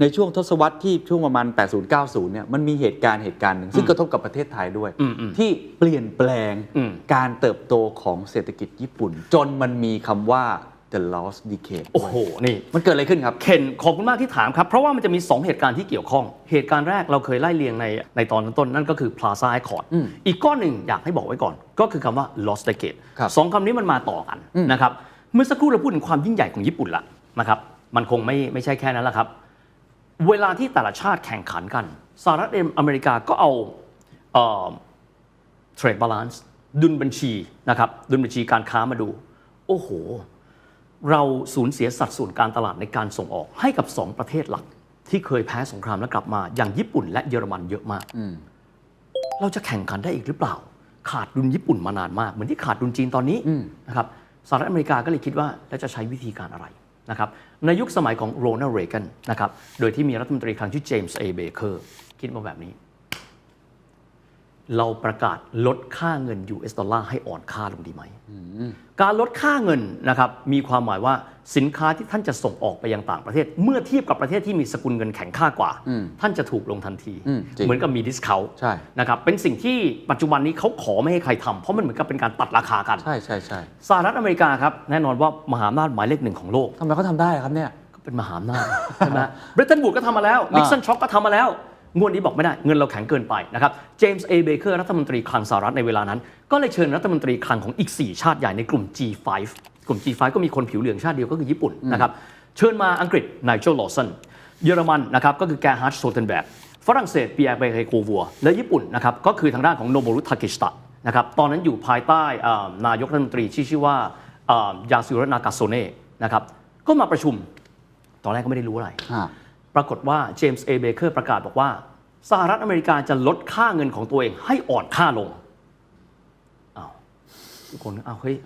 ในช่วงทศวรรษที่ช่วงประมาณ 80-90 เนี่ยมันมีเหตุการณ์เหตุการณ์หนึ่งซึ่งกระทบกับประเทศไทยด้วยอืมอืมที่เปลี่ยนแปลงอืมการเติบโตของเศรษฐกิจญี่ปุ่น จนมันมีคำว่า the lost decade โอ้โห นี่ มันเกิดอะไรขึ้นครับ เคนขอบคุณมากที่ถามครับ เพราะว่ามันจะมี 2 เหตุการณ์ที่เกี่ยวข้อง เหตุการณ์แรกเราเคยไล่เรียงในในตอนต้น นั่นก็คือ Plaza Accord อืมอีกก้อนหนึ่งอยากให้บอกไว้ก่อน ก็คือคำว่า lost decade ครับสองคำนี้มันมาต่อกันอืมนะครับ เมื่อสักครู่เราพูดถึงความยิ่งใหญ่ของญี่ปุ่นละนะครับ มันคงไม่ไม่ใช่แค่นั้นละครับ เวลาที่แต่ละชาติแข่งขันกันสหรัฐอเมริกาก็เอาเอ่อ trade balance ดุลบัญชีนะครับดุลบัญชีการค้ามาดู โอ้โห เราสูญเสียสัดส่วนการตลาดในการส่งออกให้กับ 2 ประเทศหลัก ที่เคยแพ้สงครามแล้วกลับมา อย่างญี่ปุ่นและเยอรมันเยอะมากอืมเราจะแข่งขันได้อีกหรือเปล่า ขาดดุลญี่ปุ่นมานานมาก เหมือนที่ขาดดุลจีนตอนนี้อืมนะครับสหรัฐอเมริกาก็เลยคิดว่าแล้วจะใช้วิธีการอะไร นะครับในยุคสมัยของโรนัลด์เรแกนนะครับโดยที่มีรัฐมนตรีคลังชื่อเจมส์เอเบเกอร์คิดมาแบบนี้ เราประกาศลดค่าเงิน US ดอลลาร์ให้อ่อนค่าลงดีไหม การลดค่าเงินนะครับมีความหมายว่าสินค้าที่ท่านจะส่งออกไปยังต่างประเทศ เมื่อเทียบกับประเทศที่มีสกุลเงินแข็งค่ากว่าอืมท่านจะถูกลงทันทีอืมจริงเหมือนกับมีดิสคาวใช่นะครับเป็นสิ่งที่ปัจจุบันนี้เขาขอไม่ให้ใครทำเพราะมันเหมือนกับเป็นการตัดราคากัน ใช่ใช่ใช่สหรัฐอเมริกาครับแน่นอนว่ามหาอำนาจหมายเลขหนึ่งของโลกทำไมเขาทำได้ครับเนี่ยก็เป็นมหาอำนาจใช่ไหมบริตันบูดก็ทำมาแล้วนิกสันช็อกก็ทำมาแล้ว งวดนี้บอกไม่ได้เงินเราแข็งเกินไปนะครับเจมส์เอเบเกอร์รัฐมนตรีคลังสหรัฐในเวลานั้น ก็เลยเชิญรัฐมนตรีคลังของอีก 4 ชาติใหญ่ในกลุ่ม G5 กลุ่ม G5 ก็มีคนผิวเหลืองชาติเดียวก็คือญี่ปุ่นนะครับเชิญมาอังกฤษไนเจลลอสันเยอรมันนะครับก็คือแกฮาร์ดโซเทนแบกฝรั่งเศสเปียร์เบเฮโกวัวและญี่ปุ่นนะครับก็คือทางด้านของโนโบรุทากิชตะนะครับตอนนั้นอยู่ภายใต้นายกรัฐมนตรีที่ชื่อว่ายาซิรนากาโซเน่นะครับก็มาประชุม ตอนแรกก็ไม่ได้รู้อะไร ปรากฏว่าเจมส์เอเบเกอร์ประกาศบอกว่าสหรัฐอเมริกาจะลดค่าเงินของตัวเองให้อ่อนค่าลงอ้าวทุกคนอ้าวเฮ้ย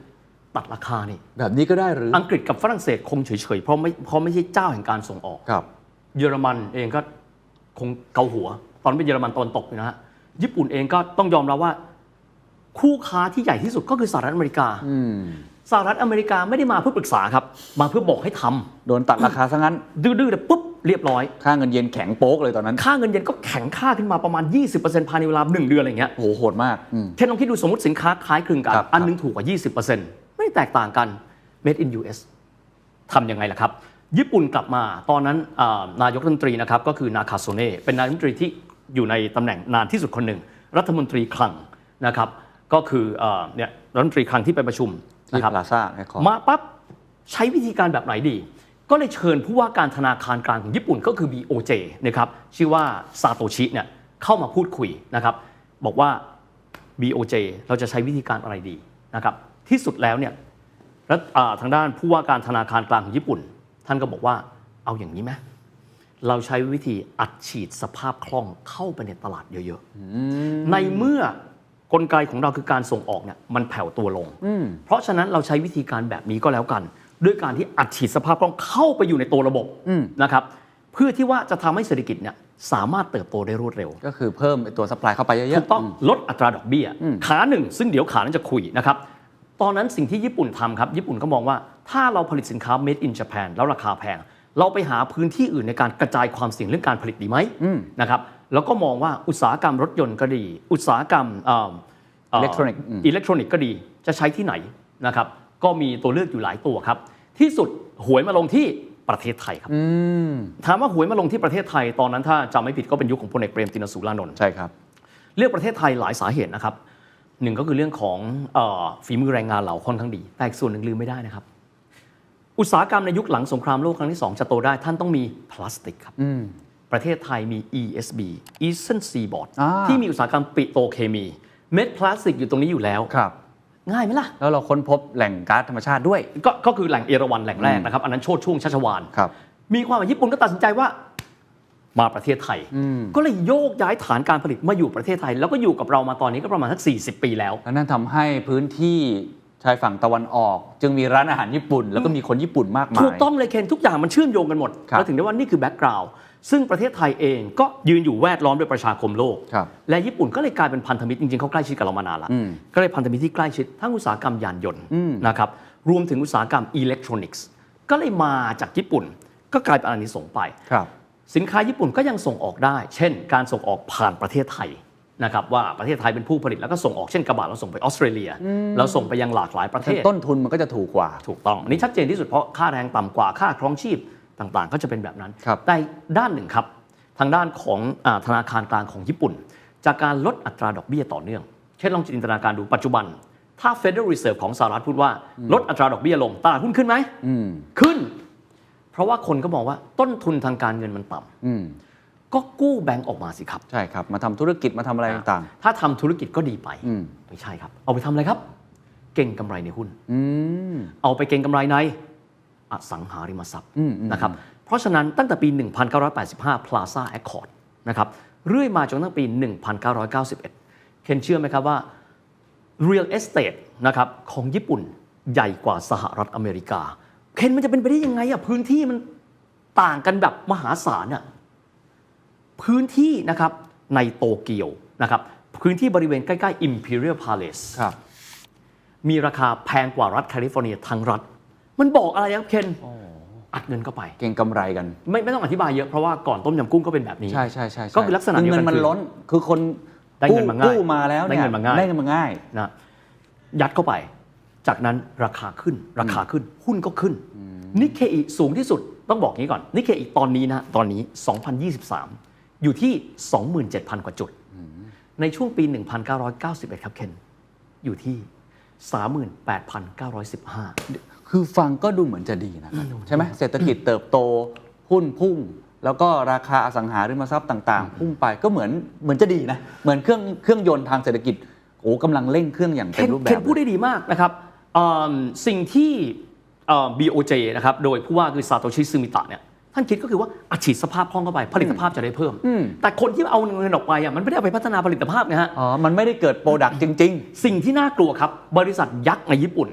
ตัดราคานี่ แบบนี้ก็ได้หรือ อังกฤษกับฝรั่งเศสคงเฉยๆ เพราะไม่เพราะไม่ใช่เจ้าแห่งการส่งออก ครับ เยอรมันเองก็คงเกาหัว ตอนนนเป็นเยอรมันตะวันตกอยู่นะฮะ ญี่ปุ่นเองก็ต้องยอมรับว่า คู่ค้าที่ใหญ่ที่สุดก็คือสหรัฐอเมริกา อืมสหรัฐอเมริกาไม่ได้มาเพื่อปรึกษาครับ มาเพื่อบอกให้ทำโดนตัดราคาซะงั้น ดื้อๆแต่ปุ๊บ เรียบร้อย ค่าเงินเยนแข็งโป๊กเลยตอนนั้น ค่าเงินเยนก็แข็งค่าขึ้นมาประมาณ 20%ภายในเวลาหนึ่งเดือนอะไรเงี้ยโหโหดมากอืมเช่นลองคิดดูสมมติสินค้าคล้ายคลึงกัน ครับ อันหนึงถูกกว่า 20%ไม่แตกต่างกัน made in US ทำยังไงล่ะครับ ญี่ปุ่นกลับมาตอนนั้นอ่านายกรัฐมนตรีนะครับก็คือนาคาโซเน่เป็นนายกรัฐมนตรีที่อยู่ในตำแหน่งนานที่สุดคนหนึ่ง รัฐมนตรีคลังนะครับ ก็คืออ่าเนี่ยรัฐมนตรีคลังที่ไปประชุมที่นะครับ พลาซ่าแอคคอร์มาปั๊บใช้วิธีการแบบไหนดี ก็เลยเชิญผู้ว่าการธนาคารกลางของญี่ปุ่นก็คือ BOJ นะครับชื่อว่าซาโตชิเนี่ยเข้ามาพูดคุยนะครับบอกว่า BOJ เราจะใช้วิธีการอะไรดีนะครับที่สุดแล้วเนี่ยแล้วอ่าทางด้านผู้ว่าการธนาคารกลางของญี่ปุ่น ท่านก็บอกว่าเอาอย่างนี้ไหมเราใช้วิธีอัดฉีดสภาพคล่องเข้าไปในตลาดเยอะๆ ในเมื่อกลไกของเราคือการส่งออกเนี่ยมันแผ่วตัวลง เพราะฉะนั้นเราใช้วิธีการแบบนี้ก็แล้วกัน ด้วยการที่อัดฉีดสภาพคล่องเข้าไปอยู่ในตัวระบบนะครับเพื่อที่ว่าจะทำให้เศรษฐกิจเนี่ยสามารถเติบโตได้รวดเร็ว ก็คือเพิ่มไอ้ตัวสป라이เข้าไปเยอะๆถูกต้องลดอัตราดอกเบี้ย ขาหนึ่งซึ่งเดี๋ยวขานั้นจะคุยนะครับตอนนั้นสิ่งที่ญี่ปุ่นทำครับ ญี่ปุ่นก็มองว่าถ้าเราผลิตสินค้า made in Japan แล้วราคาแพง เราไปหาพื้นที่อื่นในการกระจายความเสี่ยงเรื่องการผลิตดีไหมนะครับแล้วก็มองว่าอุตสาหกรรมรถยนต์ก็ดี อุตสาหกรรมเอิเล็กทรอนิกส์อิเล็กทรอนิกส์ก็ดีจะใช้ที่ไหนนะครับก็มีตัวเลือกอยู่หลายตัวครับ ที่สุดหวยมาลงที่ประเทศไทยครับถามว่าหวยมาลงที่ประเทศไทยตอนนั้นถ้าจำไม่ผิดก็เป็นยุคของพลเอกเปรมตินสุรานนท์ใช่ครับเลือกประเทศไทยหลายสาเหตุนะครับหนึ่งก็คือเรื่องของเออฝีมือแรงงานเราค่อนข้างดี แต่อีกส่วนหนึ่งลืมไม่ได้นะครับ อุตสาหกรรมในยุคหลังสงครามโลกครั้งที่ 2 จะโตได้ท่านต้องมีพลาสติกครับประเทศไทยมี ESB Eastern Seaboard อ่าที่มีอุตสาหกรรมปิโตรเคมี เม็ดพลาสติกอยู่ตรงนี้อยู่แล้วครับ ง่ายไหมล่ะ แล้วเราค้นพบแหล่งก๊าซธรรมชาติด้วย ก็ก็คือแหล่งเอราวัณแหล่งแรกนะครับ อันนั้นโชดช่วงชัชวาน ครับ มีความหมายญี่ปุ่นก็ตัดสินใจว่ามาประเทศไทยก็เลยโยกย้ายฐานการผลิตมาอยู่ประเทศไทย แล้วก็อยู่กับเรามาตอนนี้ก็ประมาณสัก40 ปีแล้ว แล้วนั่นทำให้พื้นที่ชายฝั่งตะวันออก จึงมีร้านอาหารญี่ปุ่น แล้วก็มีคนญี่ปุ่นมากมาย ถูกต้องเลยเคนทุกอย่างมันเชื่อมโยงกันหมดครับเราถึงได้ว่านี่คือแบ็กกราวด์ ซึ่งประเทศไทยเองก็ยืนอยู่แวดล้อมด้วยประชาคมโลก ครับและญี่ปุ่นก็เลยกลายเป็นพันธมิตรจริงๆเขาใกล้ชิดกับเรามานานละอืมก็เลยพันธมิตรที่ใกล้ชิดทั้งอุตสาหกรรมยานยนต์นะครับรวมถึงอุตสาหกรรมอิเล็กทรอนิกส์ ก็เลยมาจากญี่ปุ่น ก็กลายเป็นอานิสงส์ไป ครับ สินค้าญี่ปุ่นก็ยังส่งออกได้ เช่น การส่งออกผ่านประเทศไทยนะครับว่าประเทศไทยเป็นผู้ผลิตแล้วก็ส่งออกเช่นกระบะเราส่งไปออสเตรเลียเราส่งไปยังหลากหลายประเทศ ต้นทุนมันก็จะถูกกว่า ถูกต้องอันนี้ชัดเจนที่สุดเพราะค่าแรงต่ำกว่าค่าครองชีพ ต่างๆ ก็จะเป็นแบบนั้นครับแต่ด้านหนึ่งครับ ทางด้านของอาธนาคารกลางของญี่ปุ่น จากการลดอัตราดอกเบี้ยต่อเนื่อง เช่นลองจินตนาการดูปัจจุบัน ถ้า Federal Reserve ของสหรัฐพูดว่า ลดอัตราดอกเบี้ยลงตลาดหุ้นขึ้นไหมอืมขึ้น เพราะว่าคนก็มองว่าต้นทุนทางการเงินมันต่ำอืมก็กู้แบงก์ออกมาสิครับ ใช่ครับ มาทำธุรกิจมาทำอะไรต่างถ้าทำธุรกิจก็ดีไปๆอืมไม่ใช่ครับ เอาไปทำอะไรครับ เก่งกำไรในหุ้นอืมเอาไปเก็งกำไรใน อสังหาริมทรัพย์อืมอืมนะครับเพราะฉะนั้นตั้งแต่ปี 1985 Plaza Accord นะครับเรื่อยมาจนตั้งปี 1991 เคนเชื่อไหมครับว่า Real Estate นะครับของญี่ปุ่นใหญ่กว่าสหรัฐอเมริกา เคนมันจะเป็นไปได้ยังไงอะพื้นที่มันต่างกันแบบมหาศาลอะพื้นที่นะครับในโตเกียวนะครับพื้นที่บริเวณใกล้ ๆ Imperial Palace ครับมีราคาแพงกว่ารัฐแคลิฟอร์เนียทั้งรัฐ มันบอกอะไรครับเคนอัดเงินเข้าไป เก่งกำไรกัน ไม่ไม่ต้องอธิบายเยอะเพราะว่าก่อนต้มยำกุ้งก็เป็นแบบนี้ ใช่ใช่ใช่ใช่ก็คือลักษณะเงิเดียวกันนมันคือล้นคือคนได้เงินมาง่ายกู้มาแล้วได้เนี่ยเงินมาง่ายได้เงินมาง่ายนะยัดเข้าไป จากนั้นราคาขึ้น ราคาขึ้นหุ้นก็ขึ้นนิเคอีสูงที่สุดต้องบอกงี้ก่อนนิเคอีตอนนี้นะตอนนี้ 2023 อยู่ที่ 27,000 กว่าจุด ในช่วงปี 1991 ครับเคนอยู่ที่ 38,915 คือฟังก็ดูเหมือนจะดีนะครับใช่ไหมเศรษฐกิจเติบโตหุ้นพุ่ง แล้วก็ราคาอสังหาริมทรัพย์ต่างๆ พุ่งไปก็เหมือนเหมือนจะดีนะเหมือนเครื่องเครื่องยนต์ทางเศรษฐกิจโอ้กำลังเร่งเครื่องอย่างเคนเต็มรูปแบเคนบพูดได้ดีมากนะครับอืมสิ่งที่เอ่อ BOJ นะครับโดยผู้ว่าคือซาโตชิซึมิตะเนี่ยท่านคิดก็คือว่าอัดฉีดสภาพคล่องเข้าไป ผลิตภาพจะได้เพิ่มอืมแต่คนที่เอาเงินออกไปอะมันไม่ได้เอาไปพัฒนาผลิตภาพนะฮะอ๋อมันไม่ได้เกิดโปรดักต์จริงสิ่งที่น่ากลัวครับ บริษัทยักษ์ในญี่ปุ่น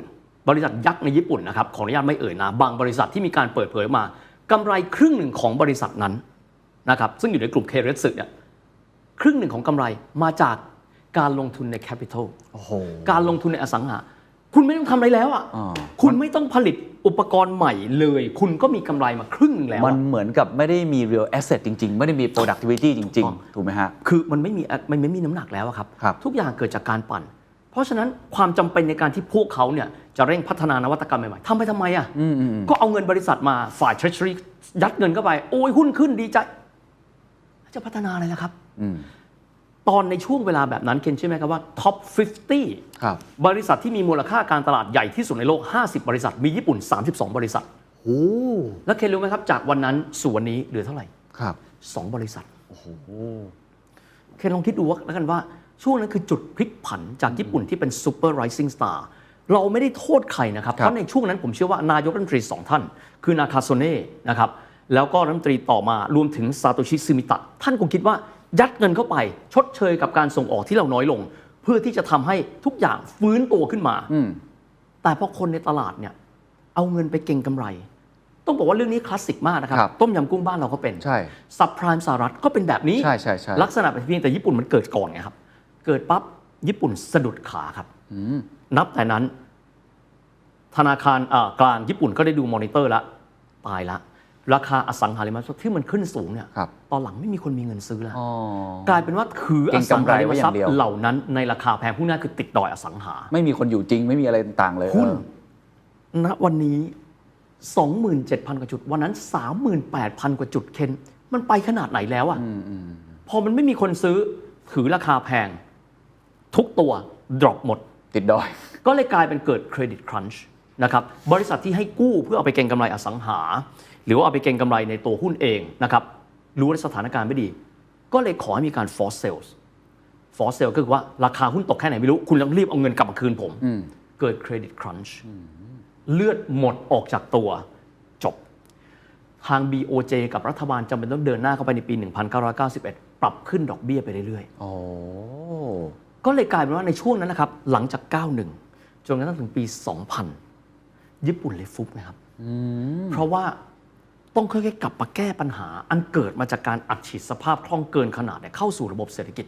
บริษัทยักษ์ในญี่ปุ่นนะครับขออนุญาตไม่เอ่ยนามบางบริษัทที่มีการเปิดเผยออกมากำไรครึ่งหนึ่งของบริษัทนั้นนะครับซึ่งอยู่ในกลุ่มเคเรสึเนี่ยครึ่งหนึ่งของกำไรมาจากการลงทุนในแคปิตอลๆโอ้โหการลงทุนในอสังหา คุณไม่ต้องทำอะไรแล้วอะอ่าคุณไม่ต้องผลิตอุปกรณ์ใหม่เลย คุณก็มีกำไรมาครึ่งหนึ่งแล้ว มันอะเหมือนกับไม่ได้มี real asset จริง ๆ ไม่ได้มี productivity จริงถูกต้องๆถูกไหมฮะ คือมันไม่มีมันไม่มีน้ำหนักแล้วอะครับครับ ทุกอย่างเกิดจากการปั่น เพราะฉะนั้นความจำเป็นในการที่พวกเขาเนี่ยจะเร่งพัฒนานวัตกรรมใหม่ๆทำไปทำไมอะก็เอาเงินบริษัทมาฝ่าย treasury ยัดเงินเข้าไป โอ้ยหุ้นขึ้นดีใจ จะพัฒนาอะไรล่ะครับอืมตอนในช่วงเวลาแบบนั้นเคนเชื่อไหมครับว่า top 50 ครับ บริษัทที่มีมูลค่าการตลาดใหญ่ที่สุดในโลก 50 บริษัท มีญี่ปุ่น 32 บริษัทโอ้แล้วเคนรู้ไหมครับ จากวันนั้นสู่วันนี้เหลือเท่าไหร่ครับ 2 บริษัทโอ้โหเคนลองคิดดูว่าแล้วกันว่า ช่วงนั้นคือจุดพลิกผันจากญี่ปุ่นที่เป็น super rising star เราไม่ได้โทษใครนะครับครับ เพราะในช่วงนั้นผมเชื่อว่านายกรัฐมนตรีสองท่าน คือนาคาโซเน่นะครับแล้วก็รัฐมนตรีต่อมารวมถึงซาโตชิซึมิตะ ท่านคงคิดว่ายัดเงินเข้าไป ชดเชยกับการส่งออกที่เราน้อยลง เพื่อที่จะทำให้ทุกอย่างฟื้นตัวขึ้นมาอืมแต่พอคนในตลาดเนี่ย เอาเงินไปเก็งกำไร ต้องบอกว่าเรื่องนี้คลาสสิกมากนะครับครับต้มยำกุ้งบ้านเราก็เป็นใช่ซับไพรม์สหรัฐก็เป็นแบบนี้ใช่ใช่ใช่ลักษณะเป็นเพียงแต่ญี่ปุ่นมันเกิดก่อนไงครับ เกิดปั๊บญี่ปุ่นสะดุดขาครับ นับแต่นั้น ธนาคารอ่ากลางญี่ปุ่นก็ได้ดูมอนิเตอร์ละตายละ ราคาอสังหาริมทรัพย์ที่มันขึ้นสูงเนี่ยครับตอนหลังไม่มีคนมีเงินซื้อแล้วอ๋อกลายเป็นว่าถือเก็องกำสังไรหาริไว้มอย่าทรัพงย์เดียวเหล่านั้นในราคาแพงผู้น่าคือติดดอยอสังหา ไม่มีคนอยู่จริงไม่มีอะไรต่างๆเลยหุ้นเออณวันนี้ 27,000 กว่าจุด วันนั้น 38,000 กว่าจุดเคนมันไปขนาดไหนแล้วอะพอมันไม่มีคนซื้อถือราคาแพง ทุกตัวดรอปหมด ติดดอย ก็เลยกลายเป็นเกิดเครดิตครันช์นะครับบริษัทที่ให้กู้เพื่อเอาไปเก็งกำไรอสังหา หรือว่าเอาไปเก็งกำไรในตัวหุ้นเองนะครับรู้ว่าสถานการณ์ไม่ดี ก็เลยขอให้มีการ force sales force sale ก็คือว่าราคาหุ้นตกแค่ไหนไม่รู้ คุณต้องรีบเอาเงินกลับมาคืนผมเกิดเครดิตครันช์เลือดหมดออกจากตัวจบ ทาง BOJ กับรัฐบาลจำเป็นต้องเดินหน้าเข้าไปในปี 1991 ปรับขึ้นดอกเบี้ยไปเรื่อยๆโอ้ ก็เลยกลายเป็นว่าในช่วงนั้นนะครับ หลังจาก 91 จนกระทั่งถึงปี 2000 ญี่ปุ่นเลยฟุบนะครับ เพราะว่าต้องค่อยๆกลับมาแก้ปัญหา อันเกิดมาจากการอัดฉีดสภาพคล่องเกินขนาดเนี่ยเข้าสู่ระบบเศรษฐกิจ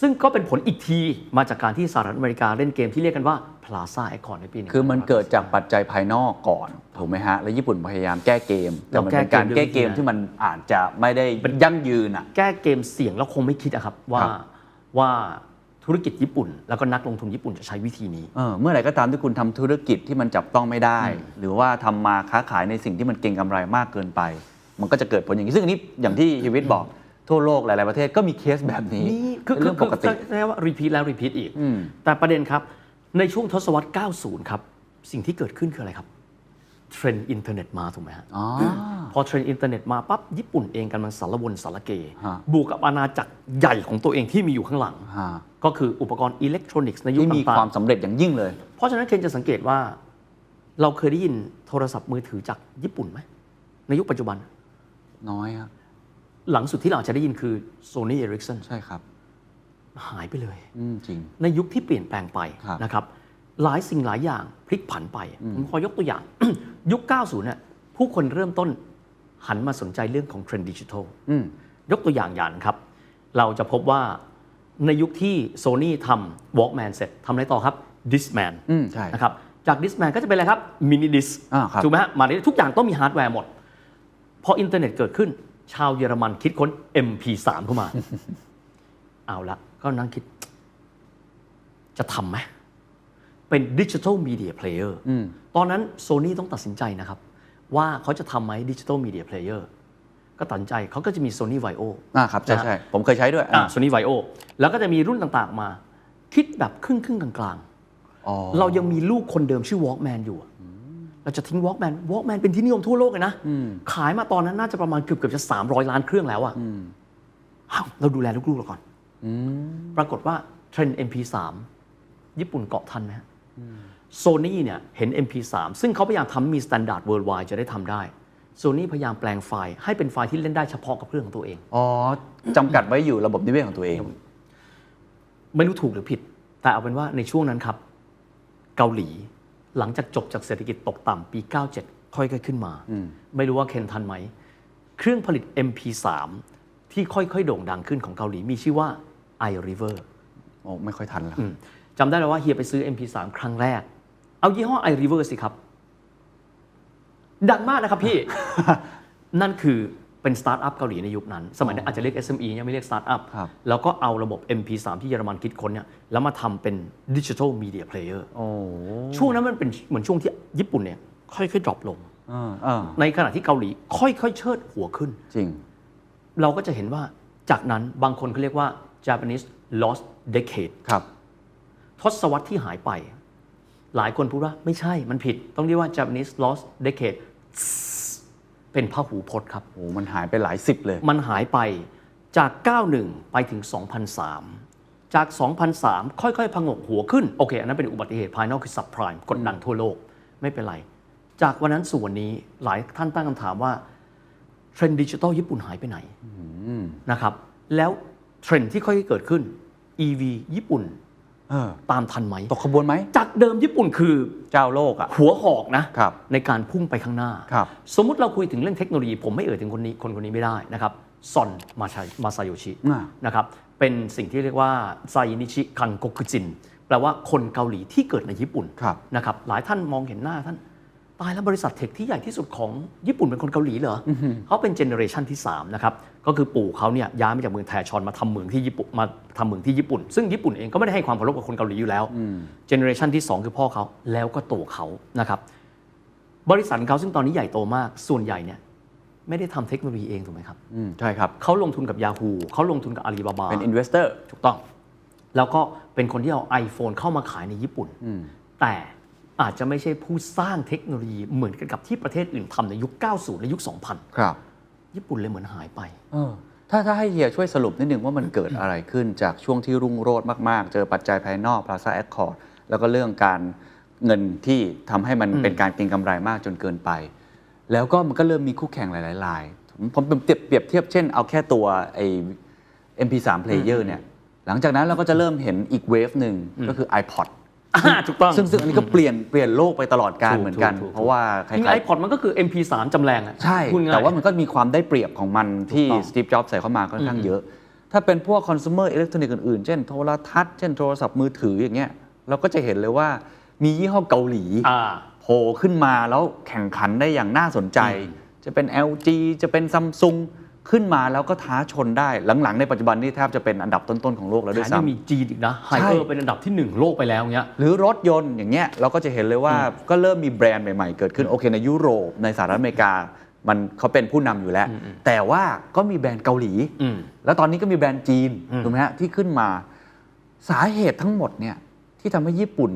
ซึ่งก็เป็นผลอีกทีมาจากการที่สหรัฐอเมริกาเล่นเกมที่เรียกกันว่า Plaza Accord ในปีคือมันเกิดจากปัจจัยภายนอกก่อนถูกไหมฮะ แล้วญี่ปุ่นพยายามแก้เกม แต่มันเป็นการเราแก้แก้เกเกมมด้วยวิธีที่มันอาจจะไม่ได้ยั่งยืนอะแก้เกมเสี่ยงแล้วคงไม่คิดอะครับว่าครับว่า ธุรกิจญี่ปุ่น แล้วก็นักลงทุนญี่ปุ่นจะใช้วิธีนี้ เออเมื่อไหร่ก็ตามที่คุณทำธุรกิจที่มันจับต้องไม่ได้ หรือว่าทำมาค้าขายในสิ่งที่มันเก่งกำไรมากเกินไป มันก็จะเกิดผลอย่างนี้ซึ่งอันนี้อย่างที่ฮิวิตบอกทั่วโลกหลาย ๆ ประเทศก็มีเคสแบบนี้นี่คือเป็นคืเรื่อองคืปอกติ แสดงว่า repeat แล้ว repeat อีก อืม แต่ประเด็นครับ ในช่วงทศวรรษ 90 ครับ สิ่งที่เกิดขึ้นคืออะไรครับ เทรนด์อินเทอร์เน็ตมาถูกไหมฮะอ๋อ พอเทรนด์อินเทอร์เน็ตมาปั๊บญี่ปุ่นเองกำลังสารวนสารเก ฮะ บวกกับอาณาจักรใหญ่ของตัวเองที่มีอยู่ข้างหลัง ฮะก็คืออุปกรณ์อิเล็กทรอนิกส์ในยุคที่มีต่าความงสำเร็จอย่างยิ่งเลย ๆเพราะฉะนั้นเคนจะสังเกตว่า เราเคยได้ยินโทรศัพท์มือถือจากญี่ปุ่นไหมในยุคปัจจุบัน น้อยครับหลังสุดที่เราอาจจะได้ยินคือ Sony Ericsson ใช่ครับ หายไปเลย อืมจริง ในยุคที่เปลี่ยนแปลงไปครับ นะครับ หลายสิ่งหลายอย่างพลิกผันไป ผมขอยกตัวอย่าง ยุค 90เนี่ยผู้คนเริ่มต้นหันมาสนใจเรื่องของเทรนด์ดิจิทัลอืมยกตัวอย่างอย่างนะครับ เราจะพบว่าในยุคที่โซ n y ทำ Walkman เสร็จทำอะไรต่อครับ Discman อืมใช่นะครับจาก Discman ก็จะเป็นอะไรครับ Mini Disc อ่าครับถูกไหมฮะมาในทุกอย่างต้องมีฮาร์ดแวร์หมด พออินเทอร์เน็ตเกิดขึ้น ชาวเยอรมันคิดค้น MP3 เข้ามา เอาละก็นั่งคิด จะทำไหม เป็นดิจิทัลมีเดียเพลเยอร์ตอนนั้นโซ n y ต้องตัดสินใจนะครับ ว่าเขาจะทำไหมดิจิทัลมีเดียเพลเยอร์ก็ตัดสินใจเขาก็จะมี Sony Vaio อ่าครับ ใช่นะฮะใช่ผมเคยใช้ด้วยอ่าอ่าโซนี่ไวโอแล้วก็จะมีรุ่นต่างๆมา คิดแบบครึ่งครึ่งๆกลางอ๋อๆเรายังมีลูกคนเดิมชื่อ Walkman อยู่อะเราจะทิ้ง Walkman Walkman เป็นที่นิยมทั่วโลกเลยนะ ขายมาตอนนั้นน่าจะประมาณเกือบเกือบจะ 300 ล้านเครื่องแล้วอะอ้าวเราดูแลลูกๆเราก่อนปรากฏว่าเทรนด์ MP3 ญี่ปุ่นเกาะทันไหมฮะ โซนี่เนี่ยเห็น MP3 ซึ่งเขาพยายามทำมีสแตนดาร์ดเวิร์ลไวจะได้ทำได้โซนี่พยายามแปลงไฟล์ให้เป็นไฟล์ที่เล่นได้เฉพาะกับเครื่องของตัวเอง อ๋อจำกัดไว้อยู่ระบบนิเวศของตัวเอง ไม่รู้ถูกหรือผิด แต่เอาเป็นว่าในช่วงนั้นครับ เกาหลี หลังจากจบจากเศรษฐกิจตกต่ำปี 97 ค่อยๆขึ้นมา ไม่รู้ว่าเคนทันไหม เครื่องผลิต MP3 ที่ค่อยๆ โด่งดังขึ้นของเกาหลีมีชื่อว่า iRiver โอ้ไม่ค่อยทันแล้วอืม จำได้เลยว่าเฮียไปซื้อ MP3 ครั้งแรก เอายี่ห้อ iRiver สิครับ ดังมากนะครับพี่ นั่นคือเป็นสตาร์ทอัพเกาหลีในยุคนั้น สมัยนั้นอาจจะเรียก SME ยังไม่เรียกสตาร์ทอัพ ครับ แล้วก็เอาระบบ MP3 ที่เยอรมันคิดค้นเนี่ย แล้วมาทำเป็นดิจิทัลมีเดียเพลเยอร์ โอ้ช่วงนั้นมันเป็นเหมือนช่วงที่ญี่ปุ่นเนี่ยค่อยๆดรอปลงเออเออในขณะที่เกาหลีค่อยๆเชิดหัวขึ้น จริง เราก็จะเห็นว่าจากนั้นบางคนเขาเรียกว่า Japanese lost decade ครับ ทศวรรษที่หายไป หลายคนพูดว่าไม่ใช่มันผิด ต้องเรียกว่า Japanese lost decade เป็นพหูพจน์ครับโอ้มันหายไปหลายสิบเลย มันหายไปจาก 91 ไปถึง 2003 จาก 2003 ค่อยๆ พงกหัวขึ้น โอเค อันนั้นเป็นอุบัติเหตุภายนอกคือ subprime กดดันทั่วโลก ไม่เป็นไร จากวันนั้นสู่วันนี้หลายท่านตั้งคำถามว่า เทรนด์ดิจิทัลญี่ปุ่นหายไปไหนนะครับ แล้วเทรนด์ที่ค่อยๆเกิดขึ้น EV ญี่ปุ่นเออ ตามทันไหมตกขบวนไหม จากเดิมญี่ปุ่นคือเจ้าโลกอะหัวหอกนะครับในการพุ่งไปข้างหน้าครับสมมุติเราคุยถึงเรื่องเทคโนโลยี ผมไม่เอ่ยถึงคนนี้คนคนนี้ไม่ได้นะครับซอนมาชามาซาโยชิอ่านะครับเป็นสิ่งที่เรียกว่าไซนิชิคังโกคุจิน แปลว่าคนเกาหลีที่เกิดในญี่ปุ่นครับนะครับหลายท่านมองเห็นหน้าท่าน ตายแล้วบริษัทเทคที่ใหญ่ที่สุดของญี่ปุ่นเป็นคนเกาหลีเหรออเขาเป็นเจเนอเรชันที่3นะครับก็คือปู่เขาเนี่ยย้ายมาจากเมืองแทชอนมาทำเมืองที่ญี่ปุ่นมาทำเมืองที่ญี่ปุ่น ซึ่งญี่ปุ่นเองก็ไม่ได้ให้ความเคารพกับคนเกาหลีอยู่แล้วเจเนอเรชันที่ 2 คือพ่อเขาแล้วก็ตัวเขานะครับบริษัทของเขาซึ่งตอนนี้ใหญ่โตมากส่วนใหญ่เนี่ยไม่ได้ทำเทคโนโลยีเองถูกไหมครับอืมใช่ครับเขาลงทุนกับ Yahoo เขาลงทุนกับอาลีบาบาเป็นอินเวสเตอร์ถูกต้อง แล้วก็เป็นคนที่เอา iPhone เข้ามาขายในญี่ปุ่นแต่ อาจจะไม่ใช่ผู้สร้างเทคโนโลยีเหมือนกันกับที่ประเทศอื่นทำในยุค 90 และยุคครับ2000ญี่ปุ่นเลยเหมือนหายไปเออถ้าถ้าให้เฮียช่วยสรุปนิดนึงว่ามันเกิดอะไรขึ้นจากช่วงที่รุ่งโรจน์มาก ๆ เจอปัจจัยภายนอก Plaza Accord แล้วก็เรื่องการเงินที่ทำให้มันเป็นการเก็งกำไรมากจนเกินไป แล้วก็มันก็เริ่มมีคู่แข่งหลายๆรายผมผมเปรียบเปรียบเทียบเช่นเอาแค่ตัวไอ้ MP3 player เนี่ย หลังจากนั้นเราก็จะเริ่มเห็นอีกเวฟหนึ่งก็คือ iPod อ่าถูกต้องซึ่งซึ่งอันนี้ก็เปลี่ยนเปลี่ยนโลกไปตลอดการถูกเหมือนกัน ถูกถูก เพราะว่าใครจริงๆไอพอดมันก็คือ MP3 จำแรงอะใช่ พูดง่ย แต่ว่ามันก็มีความได้เปรียบของมันที่ถูกต้องสตีฟจ็อบส์ใส่เข้ามาค่อนข้างเยอะ ถ้าเป็นพวกคอน sumer อิเล็กทรอนิกส์อื่นๆ เช่นโทรทัศน์ เช่นโทรศัพท์มือถืออย่างเงี้ยเราก็จะเห็นเลยว่ามียี่ห้อเกาหลีอ่า โผล่ขึ้นมาแล้วแข่งขันได้อย่างน่าสนใจอืมจะเป็น LG จะเป็นซัมซุง ขึ้นมาแล้วก็ท้าชนได้หลังๆในปัจจุบันนี่แทบจะเป็นอันดับต้นๆของโลกแล้วแถด้วยมยังมีซ้ำจีนอีกนะไฮใช่เออร์เป็นอันดับที่หนึ่งโลกไปแล้วเงี้ยหรือรถยนต์อย่างเงี้ยเราก็จะเห็นเลยว่าก็เริ่มมีแบรนด์ใหม่ๆ เกิดขึ้นโอเคในยุโรปในสหรัฐอเมริกามันเขาเป็นผู้นำอยู่แล้ว แต่ว่าก็มีแบรนด์เกาหลีอืมแล้วตอนนี้ก็มีแบรนด์จีนอืมถูกไหมฮะที่ขึ้นมาสาเหตุทั้งหมดเนี่ยที่ทำให้ญี่ปุ่น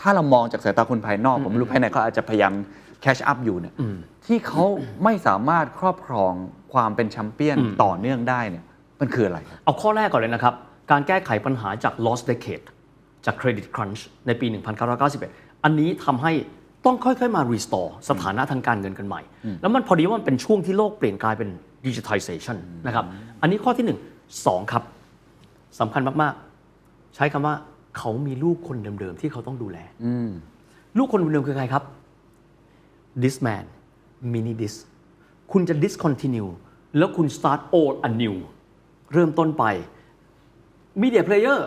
ถ้าเรามองจากสายตาคนภายนอก ผมไม่รู้ภายในเขาอาจจะพยายาม แคชอัพอยู่เนี่ยอืมที่เขาไม่สามารถครอบครองความเป็นแชมเปี้ยนอืมต่อเนื่องได้เนี่ยมันคืออะไรครับเอาข้อแรกก่อนเลยนะครับ การแก้ไขปัญหาจาก lost decade จาก credit crunch ในปี 1991 อันนี้ทำให้ต้องค่อยๆ มา restore สถานะทางการเงินกันใหม่ แล้วมันพอดีว่ามันเป็นช่วงที่โลกเปลี่ยนกลายเป็น digitization นะครับ อันนี้ข้อที่1 2ครับสำคัญมากๆ ใช้คำว่าเขามีลูกคนเดิมๆ ที่เขาต้องดูแลอืมลูกคนเดิมๆคือใครครับ this man mini this คุณจะ discontinue แล้วคุณ start all anew เริ่มต้นไป media player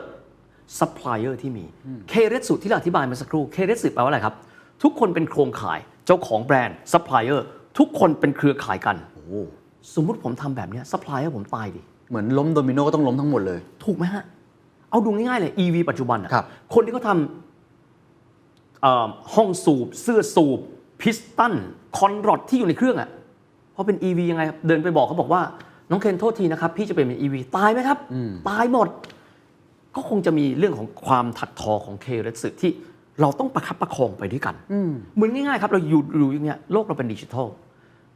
supplier ที่มี เคเรสุที่เราอธิบายมาสักครู่ เคเรสุแปลว่าอะไรครับ ทุกคนเป็นโครงข่ายเจ้าของแบรนด์ supplier ทุกคนเป็นเครือข่ายกันโอ้สมมุติผมทำแบบเนี้ย supplier ผมตายดิ เหมือนล้มโดมิโนก็ต้องล้มทั้งหมดเลย ถูกไหมฮะ เอาดูง่ายๆเลย EV ปัจจุบันอะครับคนที่เขาทำเอ่อห้องสูบ เสื้อสูบ พิสตันคอนรอดที่อยู่ในเครื่องอะเพราะเป็น EV ยังไงเดินไปบอกเขาบอกว่า น้องเคนโทษทีนะครับ พี่จะเป็น EV ตายไหมครับ ตายหมด ก็คงจะมีเรื่องของความถักทอของเคเรสึที่เราต้องประคับประคองไปด้วยกันเหมือนง่ายๆครับเราอยู่อยู่อย่างเงี้ยโลกเราเป็นดิจิทัล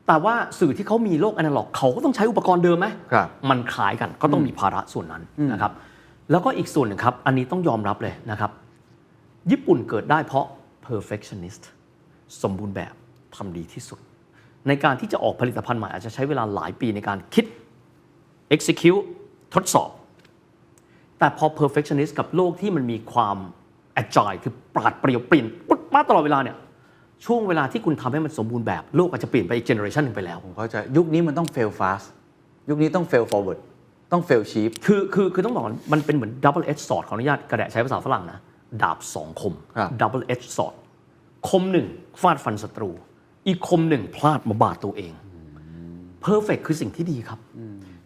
แต่ว่าสื่อที่เขามีโลกอนาล็อกเขาก็ต้องใช้อุปกรณ์เดิมไหมครับมันคล้ายกันก็ต้องมีภาระส่วนนั้นนะครับ แล้วก็อีกส่วนหนึ่งครับ อันนี้ต้องยอมรับเลยนะครับ ญี่ปุ่นเกิดได้เพราะ perfectionist สมบูรณ์แบบทำดีที่สุด ในการที่จะออกผลิตภัณฑ์ใหม่อาจจะใช้เวลาหลายปีในการคิด execute ทดสอบ แต่พอ perfectionist กับโลกที่มันมีความ agile คือปราดเปรียวเปลี่ยนปุ๊บป้าดตลอดเวลาเนี่ยช่วงเวลาที่คุณทำให้มันสมบูรณ์แบบโลกอาจจะเปลี่ยนไปอีกเจเนอเรชันหนึ่งไปแล้วผมเข้าใจยุคนี้มันต้อง fail fast ยุคนี้ต้อง fail forward ต้อง fail cheap คือคือคือต้องบอกว่ามันเป็นเหมือน double edge sword ขออนุญาตกระแดะใช้ภาษาฝรั่งนะ ดาบสองคมครับ double edge sword คมหนึ่งฟาดฟันศัตรู อีกคมหนึ่งพลาดมาบาดตัวเอง perfect คือสิ่งที่ดีครับ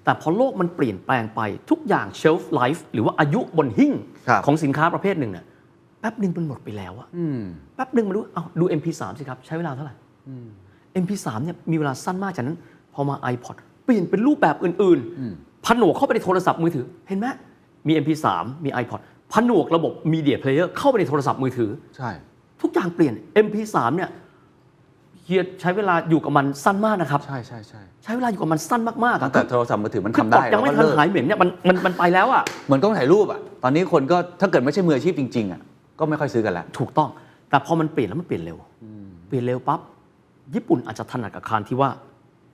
แต่พอโลกมันเปลี่ยนแปลงไปทุกอย่าง shelf life หรือว่าอายุบนหิ้งครับของสินค้าประเภทหนึ่งเนี่ยแป๊บหนึ่งมันหมดไปแล้วอะแป๊บหนึ่งมาดูเอาดู MP3 สิครับ ใช้เวลาเท่าไหร่ MP3 เนี่ยมีเวลาสั้นมากจากนั้น พอมา iPod เปลี่ยนเป็นรูปแบบอื่นๆผนวกเข้าไปในโทรศัพท์มือถือ เห็นไหมมี MP3 มี iPod ผนวกระบบ Media Player เข้าไปในโทรศัพท์มือถือ ใช่ ทุกอย่างเปลี่ยน MP3 เนี่ยเฮียใช้เวลาอยู่กับมันสั้นมากนะครับใช่ใช่ใช่ใช้เวลาอยู่กับมันสั้นมากๆตั้อะงแต่โทรศัพท์มือถือมันคือทำได้ยังไม่แล้วทันก็เลิกหายเหม็นเนี่ยมันมันมันไปแล้วอะเหมือนกล้องถ่ายรูปอะตอนนี้คนก็ถ้าเกิดไม่ใช่มืออาชีพจริงๆอะก็ไม่ค่อยซื้อกันแล้วถูกต้อง แต่พอมันเปลี่ยนแล้วมันเปลี่ยนเร็ว เปลี่ยนเร็วปั๊บ ญี่ปุ่นอาจจะถนัดกับการที่ว่า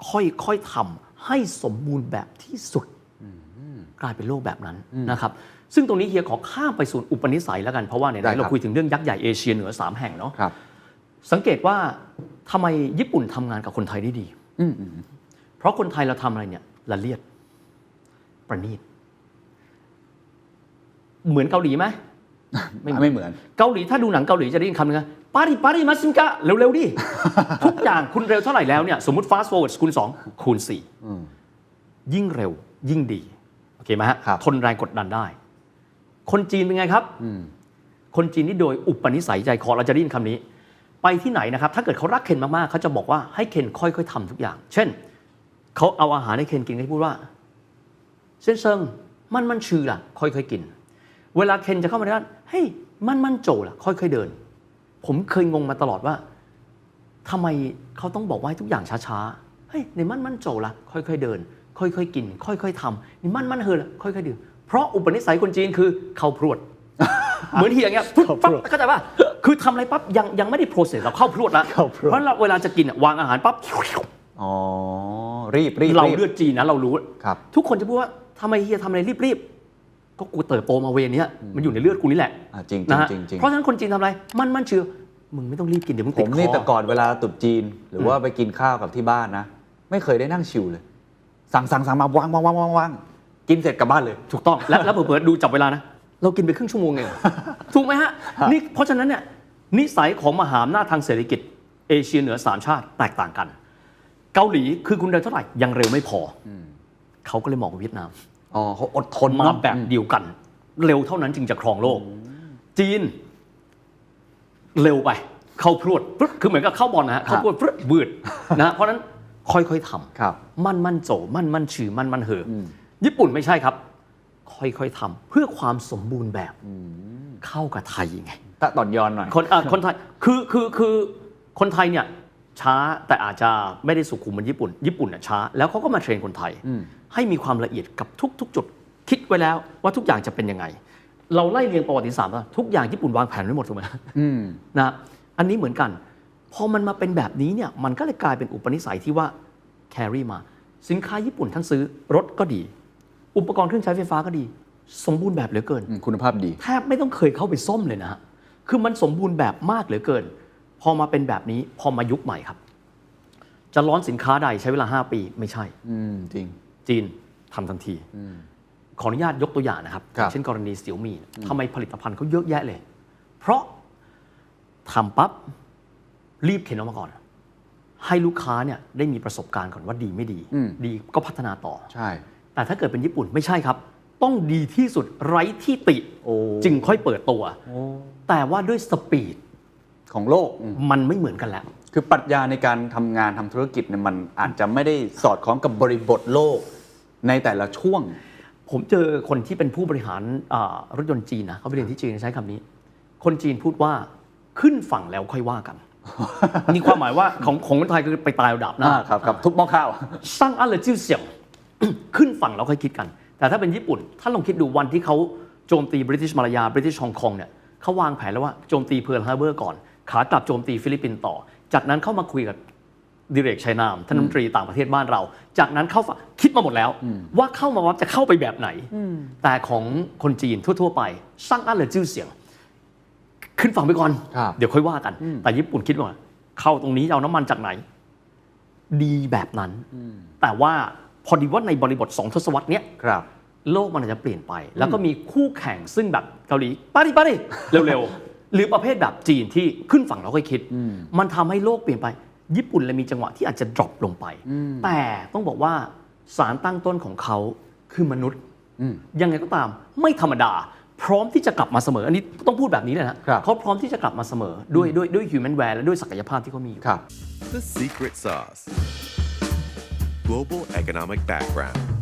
ค่อยๆทำให้สมบูรณ์แบบที่สุด กลายเป็นโลกแบบนั้นนะครับ ซึ่งตรงนี้เฮียขอข้ามไปส่วนอุปนิสัยแล้วกันเพราะว่าไหได้นครับๆเราคุยถึงเรื่องยักษ์ใหญ่เอเชียเหนือสามแห่งเนาะครับสังเกตว่าทำไมญี่ปุ่นทำงานกับคนไทยได้ดีอืมอืมเพราะคนไทยเราทำอะไรเนี่ยละเลียด ประณีตเหมือนเกาหลีไหมไม่เหมือนไม่เหมือน เกาหลีถ้าดูหนังเกาหลีจะได้ยินคำนึงนะปาริปาริมาซิมกะเร็วๆดิทุกอย่างคุณเร็วเท่าไหร่แล้วเนี่ยสมมติ fast forward คูณ2คูณอืม4ยิ่งเร็วยิ่งดี โอเคไหมฮะครับทนแรงกดดันได้ คนจีนเป็นไงครับอืมคนจีนนี่โดยอุปนิสัยใจคอเราจะได้ยินคำนี้ ไปที่ไหนนะครับ ถ้าเกิดเขารักเคนมากๆเขาจะบอกว่าให้เคนค่อยๆทำทุกอย่าง เช่นเขาเอาอาหารให้เคนกินเขาจะพูดว่าเซนเซิงมันมันชื่อล่ะ ค่อยๆกิน เวลาเคนจะเข้ามาในร้านเฮ้ยมันมันโจล่ะ ค่อยๆเดิน ผมเคยงงมาตลอดว่าทำไมเขาต้องบอกว่าให้ทุกอย่างช้าๆเฮ้ยในมันมันโจล่ะ ค่อยๆเดิน ค่อยๆกิน ค่อย ๆทำนี่มันมันเฮอล่ะค่อยๆดื่ม เพราะอุปนิสัยคนจีนคือเขาพรวด เหมือนเฮียอย่างเงี้ยปุ๊บปั๊บเข้าใจป่ะคือทำอะไรปั๊บยังยังไม่ได้ process เราเข้าพรวดแล้วเข้าพรวด เพราะเราเวลาจะกินอะวางอาหารปั๊บอ๋อรีบรีบเรารีบเลือดจีนนะเรารู้ ครับ ทุกคนจะพูดว่าทำไมเฮียทำอะไรรีบๆก็กูเติบโตมาเวรเนี้ยมันอยู่ในเลือดกูนี่แหละอะจริงนะฮะจริงจริงเพราะฉะนั้นคนจีนทำอะไร มันมันเชื่อมึงไม่ต้องรีบกินเดี๋ยวมึงผติดมคนี่อแต่ก่อนเวลาตรุษจีน หรือว่าไปกินข้าวกับที่บ้านนะ ไม่เคยได้นั่งชิวเลย สั่งสั่งสั่งมาวางวางวางวางวาง กินเสร็จกลับบ้านเลย ถูกต้องแล้วแล้วเปิดๆดูจับเวลานะ เรากินไปครึ่งชั่วโมงเอง ถูกไหมฮะนี่เพราะฉะนั้นเนี่ยนิสัยของมหาอำนาจทางเศรษฐกิจ เอเชียเหนือสามชาติแตกต่างกัน เกาหลีคือคุณเร็วเท่าไหร่ยังเร็วไม่พออเขาก็เลยมองว่าเวียดนามอ๋อเขาอดทนมาเนาะแบบเดียวกัน เร็วเท่านั้นจึงจะครองโลก จีน เร็วไป เข้าพรวดฟึ๊ดคือเหมือนกับเข้าบอลนะฮะเข้าพรวดฟึ๊ดวืดนะเพราะฉะนั้นค่อยๆทำ ครับ มั่นมั่นโจมั่นมั่นชื่อมั่นมั่นเหอะ ญี่ปุ่นไม่ใช่ครับ ค่อยๆทำเพื่อความสมบูรณ์แบบเข้ากับไทยไงตะตอนย้อนหน่อยคนอะคนไทยคือคือคือคนไทยเนี่ยช้าแต่อาจจะไม่ได้สุขุมเหมือนญี่ปุ่น ญี่ปุ่นเนี่ยช้า แล้วเขาก็มาเทรนคนไทย ให้มีความละเอียดกับทุก ๆ จุดคิดไว้แล้วว่าทุกอย่างจะเป็นยังไง เราไล่เรียงประวัติศาสตร์ว่าทุกอย่างญี่ปุ่นวางแผนไว้หมดถูกไหมอืมนะอันนี้เหมือนกัน พอมันมาเป็นแบบนี้เนี่ยมันก็เลยกลายเป็นอุปนิสัยที่ว่า carry มา สินค้าญี่ปุ่นท่านซื้อรถก็ดี อุปกรณ์เครื่องใช้ไฟฟ้าก็ดี สมบูรณ์แบบเหลือเกินอืมคุณภาพดีแทบไม่ต้องเคยเข้าไปซ่อมเลยนะฮะคือมันสมบูรณ์แบบมากเหลือเกิน พอมาเป็นแบบนี้พอมายุคใหม่ครับ จะร้อนสินค้าใดใช้เวลา 5 ปีไม่ใช่ อืมจริง จีนทำทันทีขออนุญาตยกตัวอย่างนะครับ ครับ เช่นกรณีเสี่ยวมีทำไมผลิตภัณฑ์เขาเยอะแยะเลย เพราะทำปั๊บรีบเข็นออกมาก่อน ให้ลูกค้าเนี่ยได้มีประสบการณ์ก่อนว่าดีไม่ดี อืม ดีก็พัฒนาต่อ ใช่ แต่ถ้าเกิดเป็นญี่ปุ่นไม่ใช่ครับ ต้องดีที่สุดไร้ที่ติ โอ้จึงค่อยเปิดตัวแต่ว่าด้วยสปีดของโลกอืมมันไม่เหมือนกันแล้ว คือปรัชญาในการทำงานทำธุรกิจเนี่ยมันอาจจะไม่ได้สอดคล้องกับบริบทโลกในแต่ละช่วง ผมเจอคนที่เป็นผู้บริหารอ่ารถยนต์จีนนะเขาไปเรียนที่จีนใช้คำนี้ คนจีนพูดว่าขึ้นฝั่งแล้วค่อยว่ากัน นี่ความหมายว่าของของคนไทยคือไปตายเอาดับหนะ อ่าครับครับทุบหม้อข้าว สร้างอันเลยชื่อเสียง ขึ้นฝั่งแล้วค่อยคิดกัน แต่ถ้าเป็นญี่ปุ่นถ้าลองคิดดูวันที่เขาโจมตีบริ t ิชมาลายาบริ t ิชฮองกงเนี่ยเขาวางแผนแล้วว่าโจมตีเพิร์ลฮาร์เบอร์ก่อน ขากลับโจมตีฟิลิปปินส์ต่อ จากนั้นเข้ามาคุยกับดิเรกชัยนามท่านรัฐมนตรีต่างประเทศบ้านเรา จากนั้นเข้าฝั่งคิดมาหมดแล้ว ว่าเข้ามาว่าจะเข้าไปแบบไหน แต่ของคนจีนทั่ว ๆ ไป สร้างอันเลยชื่อเสียง ขึ้นฝั่งไปก่อนครับเดี๋ยวค่อยว่ากัน แต่ญี่ปุ่นคิดว่า เข้าตรงนี้จะเอาน้ำมันจากไหน ดีแบบนั้น แต่ว่า พอดีว่าในบริบทสองทศวรรษเนี้ยครับ โลกมันอาจจะเปลี่ยนไป แล้วก็มีคู่แข่งซึ่งแบบเกาหลีปาดิปาดิเร็วๆ หรือประเภทแบบจีนที่ขึ้นฝั่งเราค่อยคิด มันทำให้โลกเปลี่ยนไป ญี่ปุ่นเลยมีจังหวะที่อาจจะ drop ลงไป แต่ต้องบอกว่าสารตั้งต้นของเขาคือมนุษย์อืมยังไงก็ตามไม่ธรรมดา พร้อมที่จะกลับมาเสมอ อันนี้ต้องพูดแบบนี้เลยนะครับเขาพร้อมที่จะกลับมาเสมอด้วยด้วยด้วย human w a r e และด้วยศักยภาพที่เขามีอยู่ครับ The secret sauce. Global economic background.